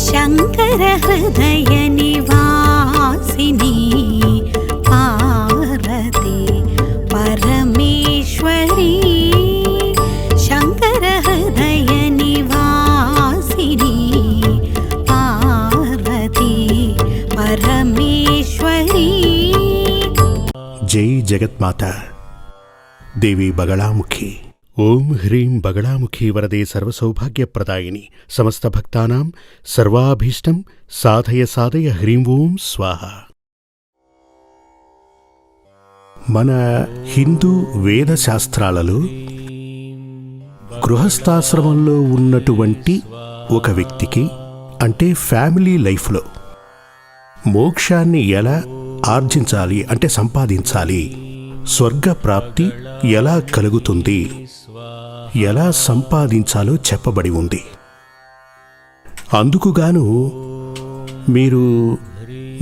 शङ्कर हृदयनिवासिनी पार्वती परमेश्वरि। शङ्कर पार्वती परमेश्वरी। जै जगन्माता देवी बगलामुखी। ఓం హ్రీం బగళాముఖి వరదే సర్వసౌభాగ్యప్రదాయిని సమస్త భక్తానాం సర్వాభీష్టం సాధయ సాధయ హ్రీం ఓం స్వాహ. మన హిందూ వేద శాస్త్రాలలో గృహస్థాశ్రమంలో ఉన్నటువంటి ఒక వ్యక్తికి అంటే ఫ్యామిలీ లైఫ్లో మోక్షాన్ని ఎలా ఆర్జించాలి అంటే సంపాదించాలి స్వర్గ ప్రాప్తి ఎలా కలుగుతుంది ఎలా సంపాదించాలో చెప్పబడి ఉంది. అందుకుగాను మీరు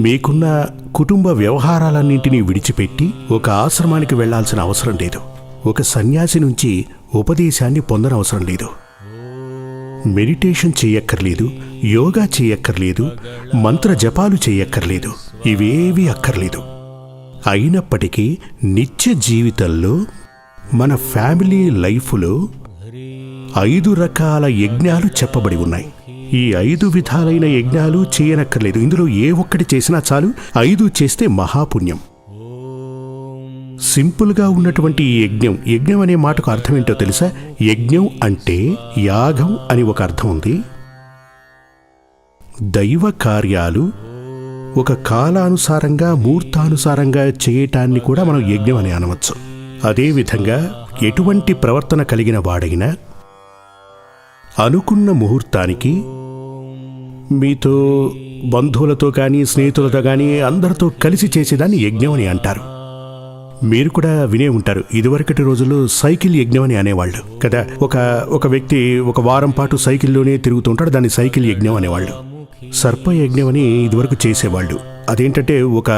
మీకున్న కుటుంబ వ్యవహారాలన్నింటినీ విడిచిపెట్టి ఒక ఆశ్రమానికి వెళ్ళాల్సిన అవసరం లేదు. ఒక సన్యాసి నుంచి ఉపదేశాన్ని పొందనవసరం లేదు. మెడిటేషన్ చేయక్కర్లేదు యోగా చేయక్కర్లేదు మంత్ర జపాలు చేయక్కర్లేదు ఇవేవి అక్కర్లేదు. అయినప్పటికీ నిత్య జీవితంలో మన ఫ్యామిలీ లైఫ్లో ఐదు రకాల యజ్ఞాలు చెప్పబడి ఉన్నాయి. ఈ ఐదు విధాలైన యజ్ఞాలు చేయనక్కర్లేదు. ఇందులో ఏ ఒక్కటి చేసినా చాలు. ఐదు చేస్తే మహాపుణ్యం. సింపుల్గా ఉన్నటువంటి ఈ యజ్ఞం. యజ్ఞం అనే మాటకు అర్థం ఏంటో తెలుసా? యజ్ఞం అంటే యాగం అని ఒక అర్థం ఉంది. దైవ కార్యాలు ఒక కాలానుసారంగా మూర్తానుసారంగా చేయటాన్ని కూడా మనం యజ్ఞం అని అనవచ్చు. అదేవిధంగా ఎటువంటి ప్రవర్తన కలిగిన వాడైనా అనుకున్న ముహూర్తానికి మీతో బంధువులతో కానీ స్నేహితులతో కానీ అందరితో కలిసి చేసేదాన్ని యజ్ఞం అని అంటారు. మీరు కూడా వినే ఉంటారు. ఇదివరకటి రోజుల్లో సైకిల్ యజ్ఞం అని అనేవాళ్ళు. కదా? ఒక ఒక వ్యక్తి ఒక వారం పాటు సైకిల్లోనే తిరుగుతుంటాడు దాన్ని సైకిల్ యజ్ఞం అనేవాళ్ళు. సర్ప యజ్ఞం అని ఇదివరకు చేసేవాళ్ళు. అదేంటంటే ఒక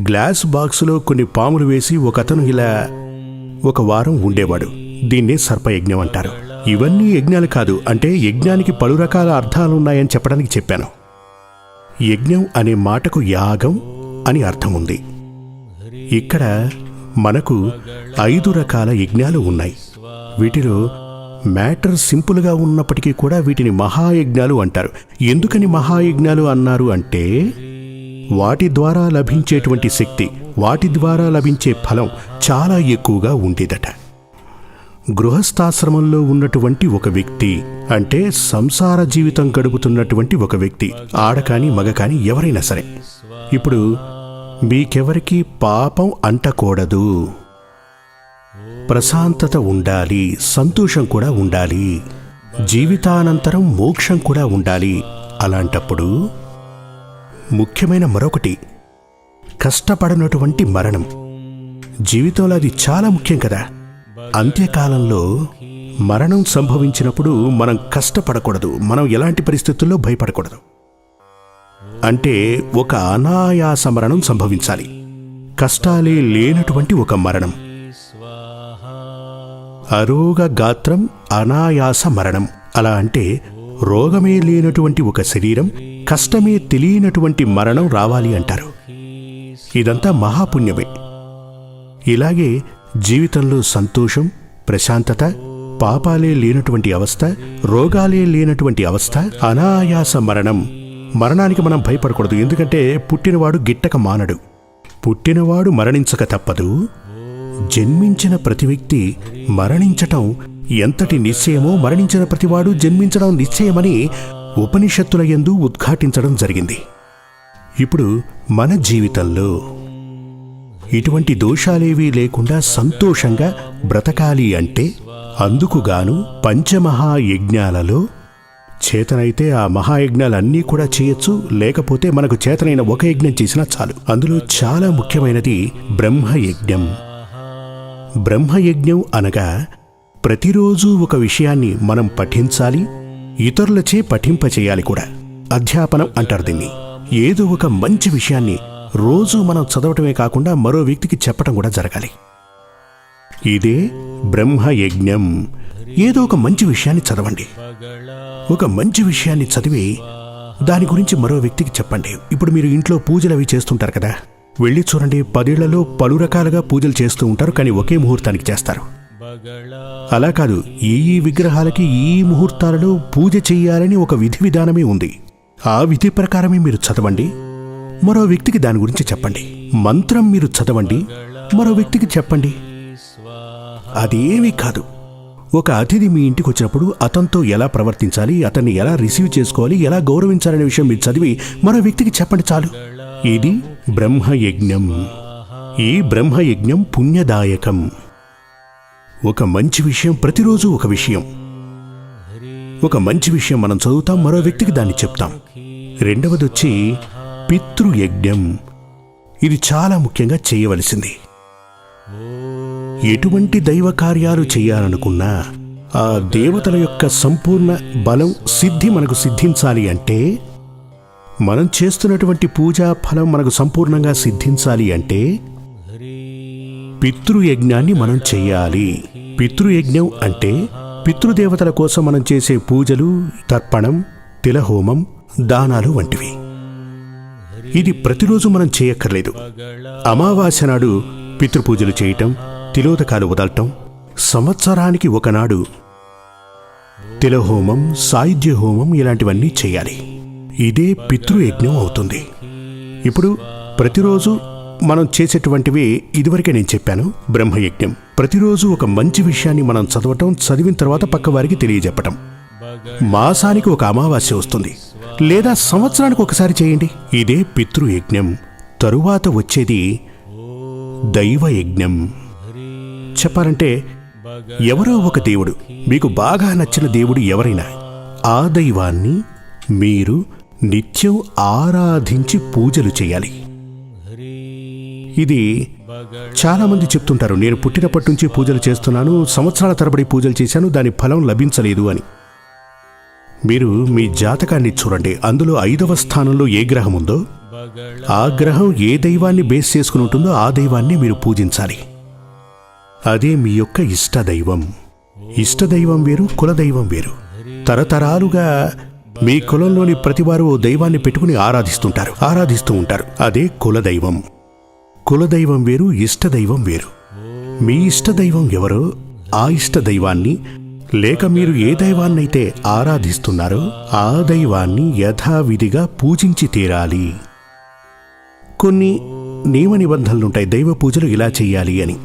గ్లాస్ బాక్సులో కొన్ని పాములు వేసి ఒకతను ఇలా ఒక వారం ఉండేవాడు. దీన్నే సర్పయజ్ఞం అంటారు. ఇవన్నీ యజ్ఞాలు కాదు అంటే యజ్ఞానికి పలు రకాల అర్థాలు ఉన్నాయని చెప్పడానికి చెప్పాను. యజ్ఞం అనే మాటకు యాగం అని అర్థం ఉంది ఇక్కడ మనకు ఐదు రకాల యజ్ఞాలు ఉన్నాయి. వీటిలో మ్యాటర్ సింపుల్గా ఉన్నప్పటికీ కూడా వీటిని మహాయజ్ఞాలు అంటారు. ఎందుకని మహాయజ్ఞాలు అన్నారు అంటే వాటి ద్వారా లభించేటువంటి శక్తి వాటి ద్వారా లభించే ఫలం చాలా ఎక్కువగా ఉండేదట. గృహస్థాశ్రమంలో ఉన్నటువంటి ఒక వ్యక్తి అంటే సంసార జీవితం గడుపుతున్నటువంటి ఒక వ్యక్తి ఆడకాని మగ కానీ ఎవరైనా సరే. ఇప్పుడు మీకెవరికి పాపం అంటకూడదు. ప్రశాంతత ఉండాలి సంతోషం కూడా ఉండాలి జీవితానంతరం మోక్షం కూడా ఉండాలి. అలాంటప్పుడు ముఖ్యమైన మరొకటి కష్టపడనటువంటి మరణం. జీవితంలో అది చాలా ముఖ్యం కదా. అంత్యకాలంలో మరణం సంభవించినప్పుడు మనం కష్టపడకూడదు మనం ఎలాంటి పరిస్థితుల్లో భయపడకూడదు. అంటే ఒక అనాయాస మరణం సంభవించాలి. కష్టాలే లేనటువంటి ఒక మరణం. అరోగ గాత్రం అనాయాస మరణం. అలా అంటే రోగమే లేనటువంటి ఒక శరీరం కష్టమే తెలియనటువంటి మరణం రావాలి అంటారు. ఇదంతా మహాపుణ్యమే. ఇలాగే జీవితంలో సంతోషం ప్రశాంతత పాపాలే లేనటువంటి అవస్థ రోగాలే లేనటువంటి అవస్థ అనాయాస మరణం. మరణానికి మనం భయపడకూడదు. ఎందుకంటే పుట్టినవాడు గిట్టక మానడు. పుట్టినవాడు మరణించక తప్పదు. జన్మించిన ప్రతి వ్యక్తి మరణించటం ఎంతటి నిశ్చయమో మరణించిన ప్రతివాడు జన్మించడం నిశ్చయమని ఉపనిషత్తుల యందు ఉద్ఘాటించడం జరిగింది. ఇప్పుడు మన జీవితంలో ఇటువంటి దోషాలేవీ లేకుండా సంతోషంగా బ్రతకాలి అంటే అందుకుగాను పంచమహాయజ్ఞాలలో చేతనైతే ఆ మహాయజ్ఞాలన్నీ కూడా చేయొచ్చు లేకపోతే మనకు చేతనైన ఒక యజ్ఞం చేసినా చాలు. అందులో చాలా ముఖ్యమైనది బ్రహ్మయజ్ఞం. బ్రహ్మయజ్ఞం అనగా ప్రతిరోజు ఒక విషయాన్ని మనం పఠించాలి ఇతరులచే పఠింపచేయాలి కూడా. అధ్యాపనం అంటారు దీన్ని. ఏదో ఒక మంచి విషయాన్ని రోజు మనం చదవటమే కాకుండా మరో వ్యక్తికి చెప్పటం కూడా జరగాలి. ఇదే బ్రహ్మయజ్ఞం. ఏదో ఒక మంచి విషయాన్ని చదవండి. ఒక మంచి విషయాన్ని చదివి దాని గురించి మరో వ్యక్తికి చెప్పండి. ఇప్పుడు మీరు ఇంట్లో పూజలు అవి చేస్తుంటారు కదా? వెళ్ళి చూడండి పదేళ్ళలో పలు రకాలుగా పూజలు చేస్తూ ఉంటారు కానీ ఒకే ముహూర్తానికి చేస్తారు. అలా కాదు ఈ ఏ విగ్రహాలకి ఈ ముహూర్తాలలో పూజ చెయ్యాలని ఒక విధి విధానమే ఉంది. ఆ విధి ప్రకారమే మీరు చదవండి. మరో వ్యక్తికి దాని గురించి చెప్పండి. మంత్రం మీరు చదవండి. మరో వ్యక్తికి చెప్పండి. అదేమీ కాదు. ఒక అతిథి మీ ఇంటికి వచ్చినప్పుడు అతనితో ఎలా ప్రవర్తించాలి అతన్ని ఎలా రిసీవ్ చేసుకోవాలి ఎలా గౌరవించాలనే విషయం మీరు చదివి మరో వ్యక్తికి చెప్పండి చాలు. ఇది బ్రహ్మయజ్ఞం. ఈ బ్రహ్మయజ్ఞం పుణ్యదాయకం. ఒక మంచి విషయం ప్రతిరోజు ఒక విషయం. ఒక మంచి విషయం మనం చదువుతాం మరో వ్యక్తికి దాన్ని చెప్తాం. రెండవది వచ్చి పితృయజ్ఞం. ఇది చాలా ముఖ్యంగా చేయవలసింది. ఎటువంటి దైవ కార్యాలు చేయాలనుకున్నా ఆ దేవతల యొక్క సంపూర్ణ బలం సిద్ధి మనకు సిద్ధించాలి అంటే మనం చేస్తున్నటువంటి పూజా ఫలం మనకు సంపూర్ణంగా సిద్ధించాలి అంటే పితృయజ్ఞాన్ని మనం చెయ్యాలి పితృయజ్ఞం అంటే పితృదేవతల కోసం మనం చేసే పూజలు తర్పణం తిలహోమం దానాలు వంటివి. ఇది ప్రతిరోజు మనం చేయక్కర్లేదు. అమావాస్య నాడు పితృపూజలు చేయటం తిలోదకాలు వదలటం సంవత్సరానికి ఒకనాడు తిలహోమం సాయుధ్య హోమం ఇలాంటివన్నీ చేయాలి. ఇదే పితృయజ్ఞం అవుతుంది. ఇప్పుడు ప్రతిరోజు మనం చేసేటువంటివి ఇదివరకే నేను చెప్పాను. బ్రహ్మయజ్ఞం. ప్రతిరోజు ఒక మంచి విషయాన్ని మనం చదవటం చదివిన తర్వాత పక్క వారికి తెలియజెప్పటం. మాసానికి ఒక అమావాస్య వస్తుంది. లేదా సంవత్సరానికి ఒకసారి చేయండి. ఇదే పితృయజ్ఞం. తరువాత వచ్చేది దైవయజ్ఞం. చెప్పాలంటే ఎవరో ఒక దేవుడు మీకు బాగా నచ్చిన దేవుడు ఎవరైనా ఆ దైవాన్ని మీరు నిత్యం ఆరాధించి పూజలు చేయాలి. ఇది చాలామంది చెప్తుంటారు నేను పుట్టినప్పటి నుంచి పూజలు చేస్తున్నాను సంవత్సరాల తరబడి పూజలు చేశాను దాని ఫలం లభించలేదు అని. మీరు మీ జాతకాన్ని చూడండి అందులో ఐదవ స్థానంలో ఏ గ్రహం ఉందో ఆ గ్రహం ఏ దైవాన్ని బేస్ చేసుకుని ఉంటుందో ఆ దైవాన్ని మీరు పూజించాలి. అదే మీ యొక్క ఇష్టదైవం. ఇష్టదైవం వేరు కులదైవం వేరు. తరతరాలుగా మీ కులంలోని ప్రతివారు ఓ దైవాన్ని పెట్టుకుని ఆరాధిస్తుంటారు ఆరాధిస్తూ ఉంటారు. అదే కులదైవం. కులదైవం వేరు ఇష్టదైవం వేరు. మీ ఇష్టదైవం ఎవరో? ఆ ఇష్టదైవాన్ని లేక మీరు ఏ దైవాన్నైతే ఆరాధిస్తున్నారో ఆ దైవాన్ని యథావిధిగా పూజించి తీరాలి. కొన్ని నియమ నిబంధనలుంటాయి దైవ పూజలు ఇలా చెయ్యాలి అని.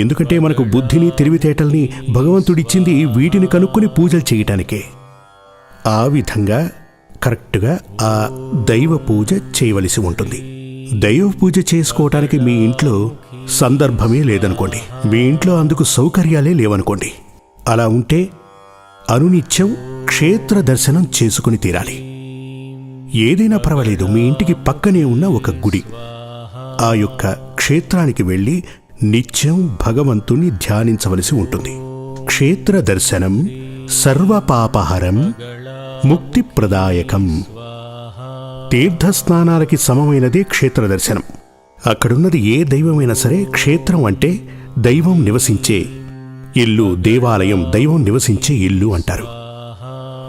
ఎందుకంటే మనకు బుద్ధిని తెలివితేటల్ని భగవంతుడిచ్చింది వీటిని కనుక్కొని పూజలు చేయటానికే ఆ విధంగా కరెక్ట్గా ఆ దైవ పూజ చేయవలసి ఉంటుంది. దైవ పూజ చేసుకోవటానికి మీ ఇంట్లో సందర్భమే లేదనుకోండి. మీ ఇంట్లో అందుకు సౌకర్యాలే లేవనుకోండి. అలా ఉంటే అనునిత్యం క్షేత్ర దర్శనం చేసుకుని తీరాలి. ఏదైనా పర్వాలేదు మీ ఇంటికి పక్కనే ఉన్న ఒక గుడి. ఆ యొక్క క్షేత్రానికి వెళ్ళి నిత్యం భగవంతుని ధ్యానించవలసి ఉంటుంది. క్షేత్ర దర్శనం సర్వపాపహరం ముక్తిప్రదాయకం. తీర్థస్నానాలకి సమమైనదే క్షేత్ర దర్శనం అక్కడున్నది ఏ దైవమైనా సరే క్షేత్రం అంటే దైవం నివసించే ఇల్లు దేవాలయం దైవం నివసించే ఇల్లు అంటారు.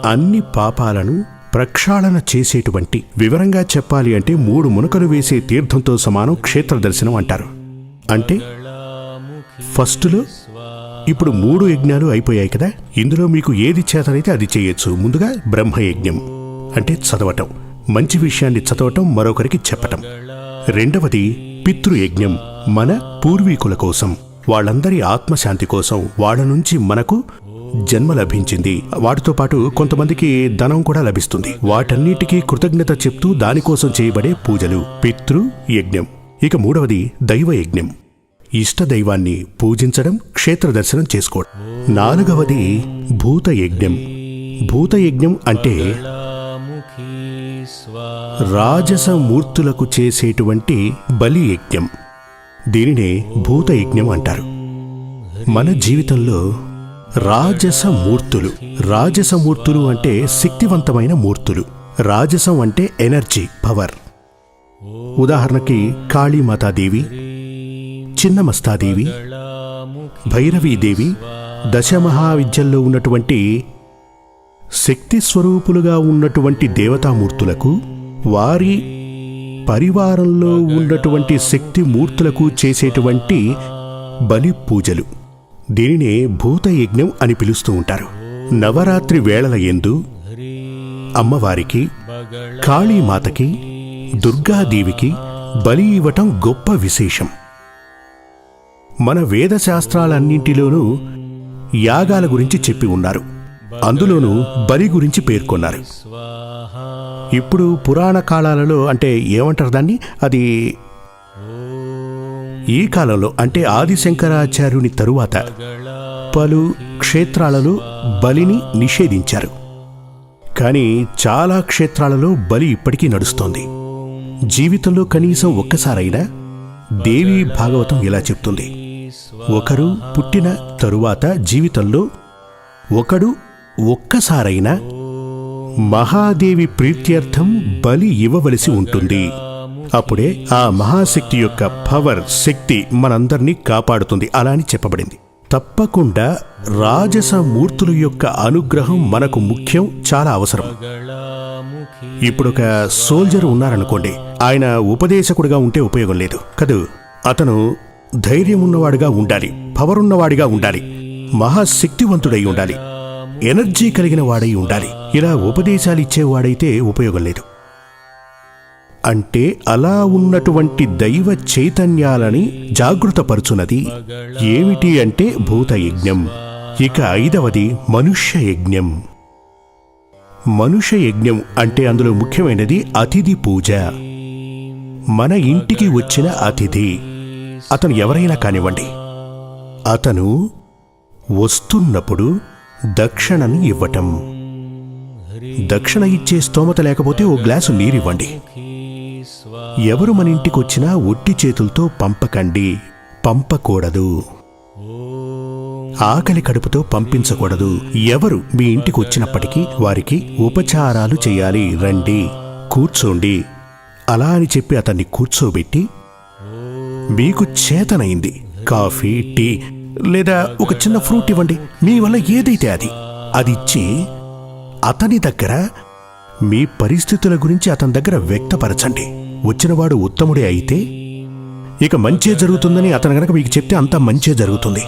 అన్ని పాపాలను ప్రక్షాళన చేసేటువంటి వివరంగా చెప్పాలి అంటే మూడు మునకలు వేసే తీర్థంతో సమానం క్షేత్ర దర్శనం అంటారు. అంటే ఫస్ట్లో ఇప్పుడు మూడు యజ్ఞాలు అయిపోయాయి కదా ఇందులో మీకు ఏది చేతనైతే అది చేయొచ్చు. ముందుగా బ్రహ్మయజ్ఞం అంటే చదవటం. మంచి విషయాన్ని చదవటం మరొకరికి చెప్పటం. రెండవది పితృయజ్ఞం మన పూర్వీకుల కోసం. వాళ్ళందరి ఆత్మశాంతి కోసం వాళ్ళ నుంచి మనకు జన్మ లభించింది. వాటితో పాటు కొంతమందికి ధనం కూడా లభిస్తుంది. వాటన్నిటికీ కృతజ్ఞత చెప్తూ దానికోసం చేయబడే పూజలు పితృ యజ్ఞం ఇక మూడవది దైవ యజ్ఞం ఇష్ట దైవాన్ని పూజించడం క్షేత్ర దర్శనం చేసుకోవడం నాలుగవది భూత యజ్ఞం భూత యజ్ఞం అంటే రాజస మూర్తులకు చేసేటువంటి బలి యజ్ఞం దీనినే భూత యజ్ఞం అంటారు. మన జీవితంలో రాజస మూర్తులు రాజస మూర్తులు అంటే శక్తివంతమైన మూర్తులు. రాజసం అంటే ఎనర్జీ పవర్. ఉదాహరణకి కాళీమాతాదేవి చిన్నమస్తాదేవి భైరవీదేవి దశమహావిద్యల్లో ఉన్నటువంటి శక్తి స్వరూపులుగా ఉన్నటువంటి దేవతామూర్తులకు వారి పరివారంలో ఉన్నటువంటి శక్తి మూర్తులకు చేసేటువంటి బలి పూజలు దీనినే భూతయజ్ఞం అని పిలుస్తూ ఉంటారు. నవరాత్రి వేళల ఎందు అమ్మవారికి కాళీమాతకి దుర్గాదేవికి బలి ఇవ్వటం గొప్ప విశేషం. మన వేదశాస్త్రాలన్నింటిలోనూ యాగాల గురించి చెప్పి ఉన్నారు. అందులోనూ బలి గురించి పేర్కొన్నారు. ఇప్పుడు పురాణ కాలాలలో అంటే ఏమంటారు దాన్ని? అది ఈ కాలంలో అంటే ఆదిశంకరాచార్యుని తరువాత పలు క్షేత్రాలలో బలిని నిషేధించారు. కానీ చాలా క్షేత్రాలలో బలి ఇప్పటికీ నడుస్తోంది. జీవితంలో కనీసం ఒక్కసారైనా దేవి భాగవతం ఇలా చెప్తుంది. ఒకరు పుట్టిన తరువాత జీవితంలో ఒకడు ఒక్కసారైనా మహాదేవి ప్రీత్యర్థం బలి ఇవ్వవలసి ఉంటుంది. అప్పుడే ఆ మహాశక్తి యొక్క పవర్ శక్తి మనందరినీ కాపాడుతుంది అలా అని చెప్పబడింది. తప్పకుండా రాజస మూర్తుల యొక్క అనుగ్రహం మనకు ముఖ్యం చాలా అవసరం. ఇప్పుడు ఒక సోల్జర్ ఉన్నారనుకోండి ఆయన ఉపదేశకుడిగా ఉంటే ఉపయోగం లేదు. కదూ? అతను ధైర్యం ఉన్నవాడిగా ఉండాలి పవర్ ఉన్నవాడిగా ఉండాలి మహాశక్తివంతుడై ఉండాలి. ఎనర్జీ కలిగిన వాడై ఉండాలి. ఇలా ఉపదేశాలు ఇచ్చేవాడైతే ఉపయోగం లేదు. అంటే అలా ఉన్నటువంటి దైవ చైతన్యాలని జాగృతపరుచున్నది. ఏమిటి అంటే భూత యజ్ఞం ఇక ఐదవది మనుష్య యజ్ఞం మనుష్య యజ్ఞం అంటే అందులో ముఖ్యమైనది అతిథి పూజ. మన ఇంటికి వచ్చిన అతిథి. అతను ఎవరైనా కానివ్వండి. అతను వస్తున్నప్పుడు దక్షిణను ఇవ్వటం. దక్షిణ ఇచ్చే స్తోమత లేకపోతే ఓ గ్లాసు నీరివ్వండి. ఎవరు మన ఇంటికొచ్చినా ఒట్టి చేతులతో పంపకండి. పంపకూడదు. ఆకలి కడుపుతో పంపించకూడదు. ఎవరు మీ ఇంటికి వచ్చినప్పటికీ వారికి ఉపచారాలు చేయాలి. రండి కూర్చోండి. అలా అని చెప్పి అతన్ని కూర్చోబెట్టి మీకు చేతనైంది. కాఫీ టీ లేదా ఒక చిన్న ఫ్రూట్ ఇవ్వండి. మీ వల్ల ఏదైతే అది అది ఇచ్చి అతని దగ్గర మీ పరిస్థితుల గురించి అతని దగ్గర వ్యక్తపరచండి. వచ్చినవాడు ఉత్తముడే అయితే ఇక మంచే జరుగుతుందని అతను గనక మీకు చెప్తే అంతా మంచే జరుగుతుంది.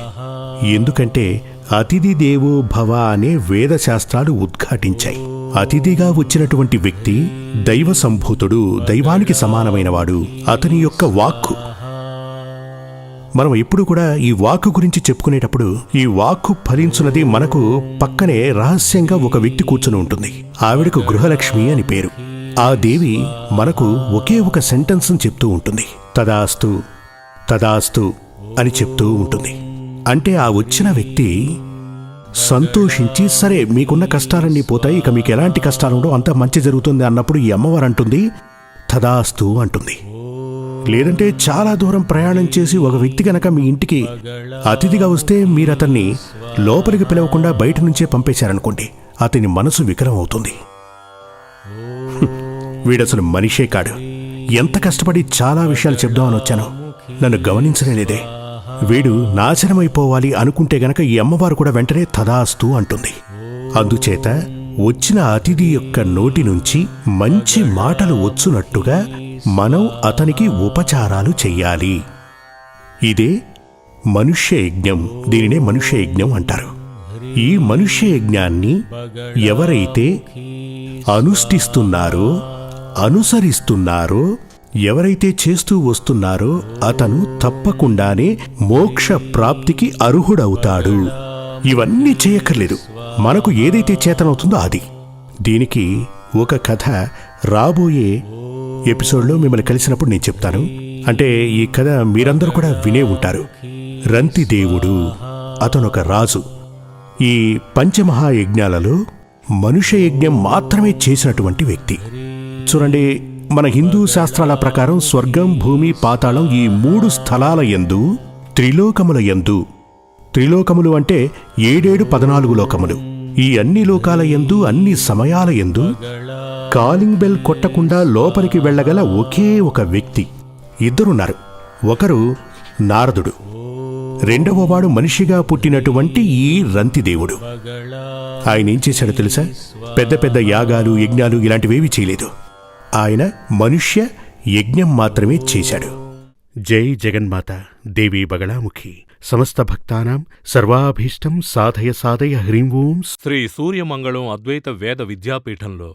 ఎందుకంటే అతిథి దేవో భవ అనే వేద శాస్త్రాలు ఉద్ఘాటించాయి. అతిథిగా వచ్చినటువంటి వ్యక్తి దైవ సంభూతుడు దైవానికి సమానమైనవాడు. అతని యొక్క వాక్కు మనం ఎప్పుడు కూడా ఈ వాక్కు గురించి చెప్పుకునేటప్పుడు ఈ వాక్కు ఫలించున్నది మనకు పక్కనే రహస్యంగా ఒక వ్యక్తి కూర్చుని ఉంటుంది. ఆవిడకు గృహలక్ష్మి అని పేరు. ఆ దేవి మనకు ఒకే ఒక సెంటెన్స్ చెప్తూ ఉంటుంది. తదాస్తు తదాస్తు అని చెప్తూ ఉంటుంది. అంటే ఆ వచ్చిన వ్యక్తి సంతోషించి సరే మీకున్న కష్టాలన్నీ పోతాయి ఇక మీకు ఎలాంటి కష్టాలు ఉండవు అంతా మంచి జరుగుతుంది అన్నప్పుడు ఈ అమ్మవారు అంటుంది తదాస్తు అంటుంది. లేదంటే చాలా దూరం ప్రయాణం చేసి ఒక వ్యక్తి గనక మీ ఇంటికి అతిథిగా వస్తే మీరు అతన్ని లోపలికి పిలవకుండా బయట నుంచే పంపేశారనుకోండి అతని మనసు వికలం అవుతుంది. వీడసలు మనిషే కాడు. ఎంత కష్టపడి చాలా విషయాలు చెప్దామని వచ్చాను నన్ను గమనించలేదే. వీడు నాశనమైపోవాలి అనుకుంటే గనక ఈ అమ్మవారు కూడా వెంటనే తదాస్తు అంటుంది. అందుచేత వచ్చిన అతిథి యొక్క నోటి నుంచి మంచి మాటలు వచ్చునట్టుగా మనం అతనికి ఉపచారాలు చెయ్యాలి. ఇదే మనుష్య యజ్ఞం దీనినే మనుష్య యజ్ఞం అంటారు. ఈ మనుష్య యజ్ఞాన్ని ఎవరైతే అనుష్ఠిస్తున్నారో అనుసరిస్తున్నారో ఎవరైతే చేస్తూ వస్తున్నారో అతను తప్పకుండానే మోక్ష ప్రాప్తికి అర్హుడవుతాడు. ఇవన్నీ చేయక్కర్లేదు. మనకు ఏదైతే చేతనవుతుందో అది. దీనికి ఒక కథ రాబోయే ఎపిసోడ్లో మిమ్మల్ని కలిసినప్పుడు నేను చెప్తాను. అంటే ఈ కథ మీరందరూ కూడా వినే ఉంటారు. రంతి దేవుడు అతను ఒక రాజు. ఈ పంచమహాయజ్ఞాలలో మనుష్య యజ్ఞం మాత్రమే చేసినటువంటి వ్యక్తి. చూడండి మన హిందూ శాస్త్రాల ప్రకారం స్వర్గం భూమి పాతాళం ఈ మూడు స్థలాల యందు త్రిలోకముల యందు. త్రిలోకములు అంటే ఏడేడు పద్నాలుగు లోకములు. ఈ అన్ని లోకాల యందు అన్ని సమయాల యందు కాలింగ్ బెల్ కొట్టకుండా లోపలికి వెళ్ళగల ఒకే ఒక వ్యక్తి. ఇద్దరున్నారు. ఒకరు నారదుడు. రెండవ వాడు మనిషిగా పుట్టినటువంటి ఈ రంతిదేవుడు ఆయన ఏం చేశాడో తెలుసా? పెద్ద పెద్ద యాగాలు యజ్ఞాలు ఇలాంటివేవి చేయలేదు. ఆయన మనుష్య యజ్ఞం మాత్రమే చేశాడు. జై జగన్మాత దేవి బగళాముఖి. సమస్త భక్తానాం సర్వాభీష్టం సాధయ సాధయ హ్రీం ఓం. శ్రీ సూర్యమంగళం అద్వైత వేద విద్యాపీఠంలో